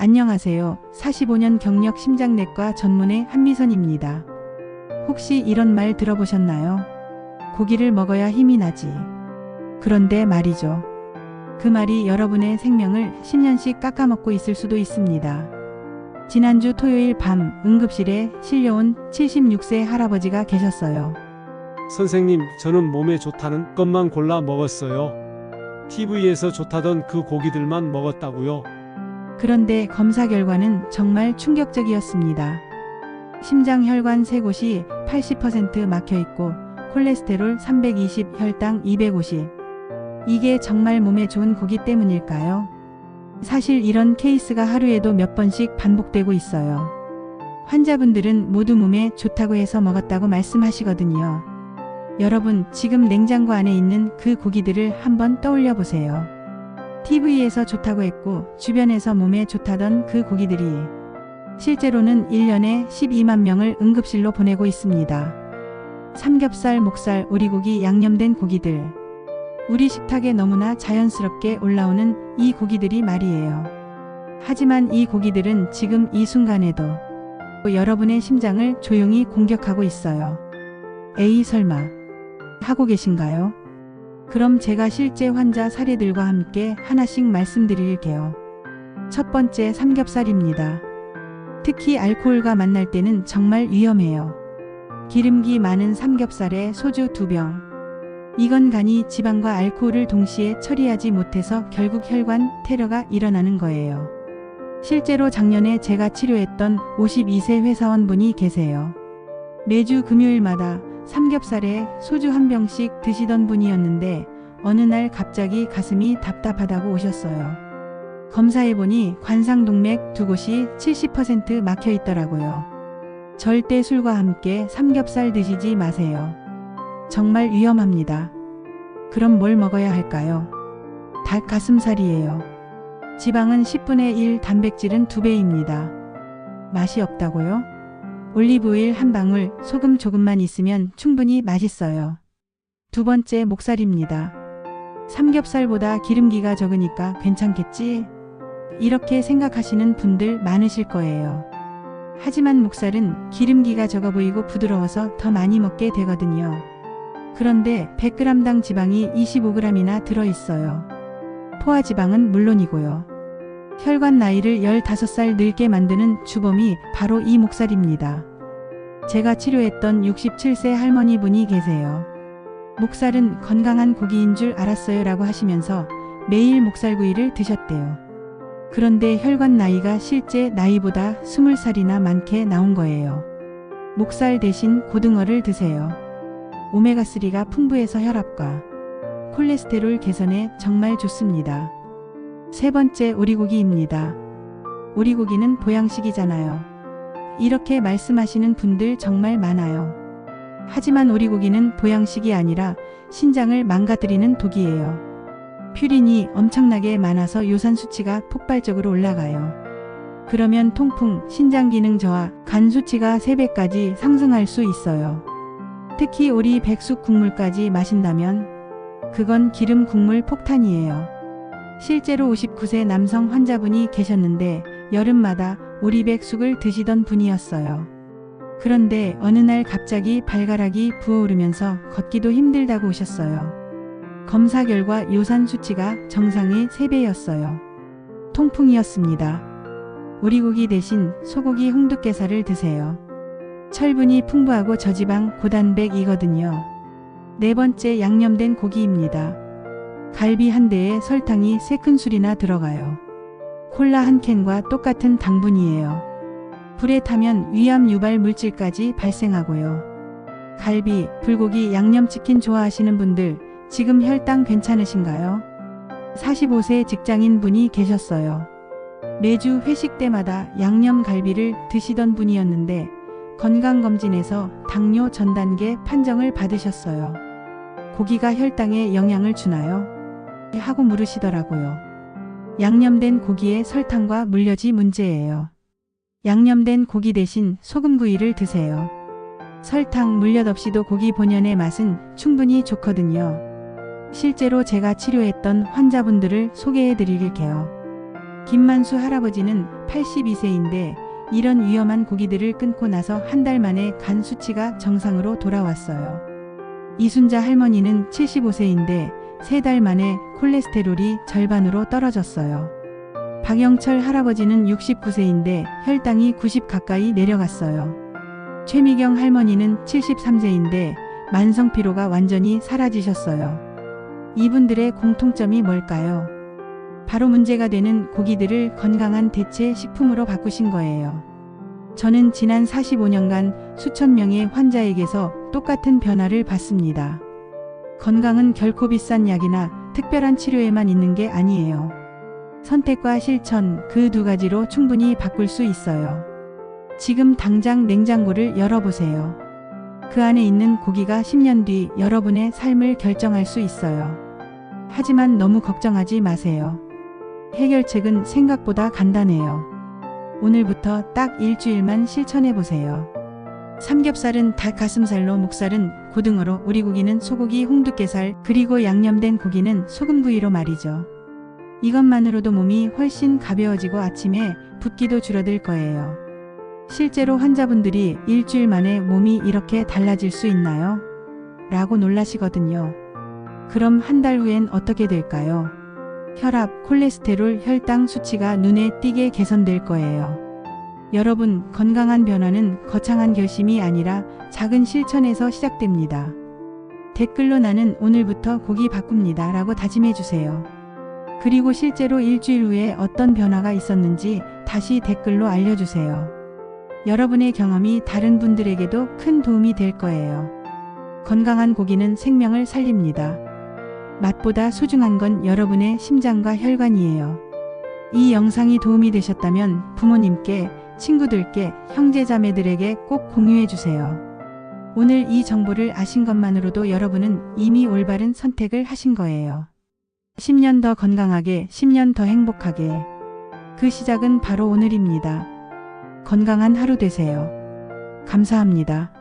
안녕하세요. 45년 경력 심장내과 전문의 한미선입니다. 혹시 이런 말 들어보셨나요? 고기를 먹어야 힘이 나지. 그런데 말이죠. 그 말이 여러분의 생명을 10년씩 깎아먹고 있을 수도 있습니다. 지난주 토요일 밤 응급실에 실려온 76세 할아버지가 계셨어요. 선생님, 저는 몸에 좋다는 것만 골라 먹었어요. TV에서 좋다던 그 고기들만 먹었다고요. 그런데 검사 결과는 정말 충격적이었습니다. 심장 혈관 세 곳이 80% 막혀 있고 콜레스테롤 320, 혈당 250. 이게 정말 몸에 좋은 고기 때문일까요? 사실 이런 케이스가 하루에도 몇 번씩 반복되고 있어요. 환자분들은 모두 몸에 좋다고 해서 먹었다고 말씀하시거든요. 여러분, 지금 냉장고 안에 있는 그 고기들을 한번 떠올려 보세요. TV에서 좋다고 했고 주변에서 몸에 좋다던 그 고기들이 실제로는 1년에 12만 명을 응급실로 보내고 있습니다. 삼겹살, 목살, 오리고기, 양념된 고기들. 우리 식탁에 너무나 자연스럽게 올라오는 이 고기들이 말이에요. 하지만 이 고기들은 지금 이 순간에도 여러분의 심장을 조용히 공격하고 있어요. 에이 설마 하고 계신가요? 그럼 제가 실제 환자 사례들과 함께 하나씩 말씀드릴게요. 첫 번째 삼겹살입니다. 특히 알코올과 만날 때는 정말 위험해요. 기름기 많은 삼겹살에 소주 2병. 이건 간이 지방과 알코올을 동시에 처리하지 못해서 결국 혈관 테러가 일어나는 거예요. 실제로 작년에 제가 치료했던 52세 회사원분이 계세요. 매주 금요일마다 삼겹살에 소주 한 병씩 드시던 분이었는데 어느 날 갑자기 가슴이 답답하다고 오셨어요. 검사해보니 관상동맥 두 곳이 70% 막혀 있더라고요. 절대 술과 함께 삼겹살 드시지 마세요. 정말 위험합니다. 그럼 뭘 먹어야 할까요? 닭 가슴살이에요. 지방은 10분의 1, 단백질은 2배입니다. 맛이 없다고요? 올리브오일 한 방울, 소금 조금만 있으면 충분히 맛있어요. 두 번째 목살입니다. 삼겹살보다 기름기가 적으니까 괜찮겠지? 이렇게 생각하시는 분들 많으실 거예요. 하지만 목살은 기름기가 적어 보이고 부드러워서 더 많이 먹게 되거든요. 그런데 100g당 지방이 25g이나 들어있어요. 포화지방은 물론이고요. 혈관 나이를 15살 늙게 만드는 주범이 바로 이 목살입니다. 제가 치료했던 67세 할머니 분이 계세요. 목살은 건강한 고기인 줄 알았어요 라고 하시면서 매일 목살구이를 드셨대요. 그런데 혈관 나이가 실제 나이보다 20살이나 많게 나온 거예요. 목살 대신 고등어를 드세요. 오메가3가 풍부해서 혈압과 콜레스테롤 개선에 정말 좋습니다. 세 번째 오리고기입니다. 오리고기는 보양식이잖아요. 이렇게 말씀하시는 분들 정말 많아요. 하지만 오리고기는 보양식이 아니라 신장을 망가뜨리는 독이에요. 퓨린이 엄청나게 많아서 요산 수치가 폭발적으로 올라가요. 그러면 통풍, 신장 기능 저하, 간 수치가 3배까지 상승할 수 있어요. 특히 오리 백숙 국물까지 마신다면 그건 기름 국물 폭탄이에요. 실제로 59세 남성 환자분이 계셨는데 여름마다 오리백숙을 드시던 분이었어요. 그런데 어느 날 갑자기 발가락이 부어오르면서 걷기도 힘들다고 오셨어요. 검사 결과 요산 수치가 정상의 3배였어요. 통풍이었습니다. 오리고기 대신 소고기 홍두깨살을 드세요. 철분이 풍부하고 저지방 고단백이거든요. 네 번째 양념된 고기입니다. 갈비 한 대에 설탕이 3큰술이나 들어가요. 콜라 한 캔과 똑같은 당분이에요. 불에 타면 위암 유발 물질까지 발생하고요. 갈비, 불고기, 양념치킨 좋아하시는 분들 지금 혈당 괜찮으신가요? 45세 직장인 분이 계셨어요. 매주 회식 때마다 양념 갈비를 드시던 분이었는데 건강검진에서 당뇨 전단계 판정을 받으셨어요. 고기가 혈당에 영향을 주나요? 하고 물으시더라고요. 양념된 고기에 설탕과 물엿이 문제예요. 양념된 고기 대신 소금구이를 드세요. 설탕, 물엿 없이도 고기 본연의 맛은 충분히 좋거든요. 실제로 제가 치료했던 환자분들을 소개해 드릴게요. 김만수 할아버지는 82세인데 이런 위험한 고기들을 끊고 나서 한 달 만에 간 수치가 정상으로 돌아왔어요. 이순자 할머니는 75세인데 세 달 만에 콜레스테롤이 절반으로 떨어졌어요. 박영철 할아버지는 69세인데 혈당이 90 가까이 내려갔어요. 최미경 할머니는 73세인데 만성 피로가 완전히 사라지셨어요. 이분들의 공통점이 뭘까요? 바로 문제가 되는 고기들을 건강한 대체 식품으로 바꾸신 거예요. 저는 지난 45년간 수천 명의 환자에게서 똑같은 변화를 봤습니다. 건강은 결코 비싼 약이나 특별한 치료에만 있는 게 아니에요. 선택과 실천 그 두 가지로 충분히 바꿀 수 있어요. 지금 당장 냉장고를 열어보세요. 그 안에 있는 고기가 10년 뒤 여러분의 삶을 결정할 수 있어요. 하지만 너무 걱정하지 마세요. 해결책은 생각보다 간단해요. 오늘부터 딱 일주일만 실천해 보세요. 삼겹살은 닭 가슴살로 목살은 고등어로 오리고기는 소고기 홍두깨살 그리고 양념된 고기는 소금구이로 말이죠. 이것만으로도 몸이 훨씬 가벼워지고 아침에 붓기도 줄어들 거예요. 실제로 환자분들이 일주일 만에 몸이 이렇게 달라질 수 있나요? 라고 놀라시거든요. 그럼 한 달 후엔 어떻게 될까요? 혈압, 콜레스테롤, 혈당 수치가 눈에 띄게 개선될 거예요. 여러분, 건강한 변화는 거창한 결심이 아니라 작은 실천에서 시작됩니다. 댓글로 나는 오늘부터 고기 바꿉니다 라고 다짐해 주세요. 그리고 실제로 일주일 후에 어떤 변화가 있었는지 다시 댓글로 알려주세요. 여러분의 경험이 다른 분들에게도 큰 도움이 될 거예요. 건강한 고기는 생명을 살립니다. 맛보다 소중한 건 여러분의 심장과 혈관이에요. 이 영상이 도움이 되셨다면 부모님께, 친구들께, 형제자매들에게 꼭 공유해 주세요. 오늘 이 정보를 아신 것만으로도 여러분은 이미 올바른 선택을 하신 거예요. 10년 더 건강하게, 10년 더 행복하게. 그 시작은 바로 오늘입니다. 건강한 하루 되세요. 감사합니다.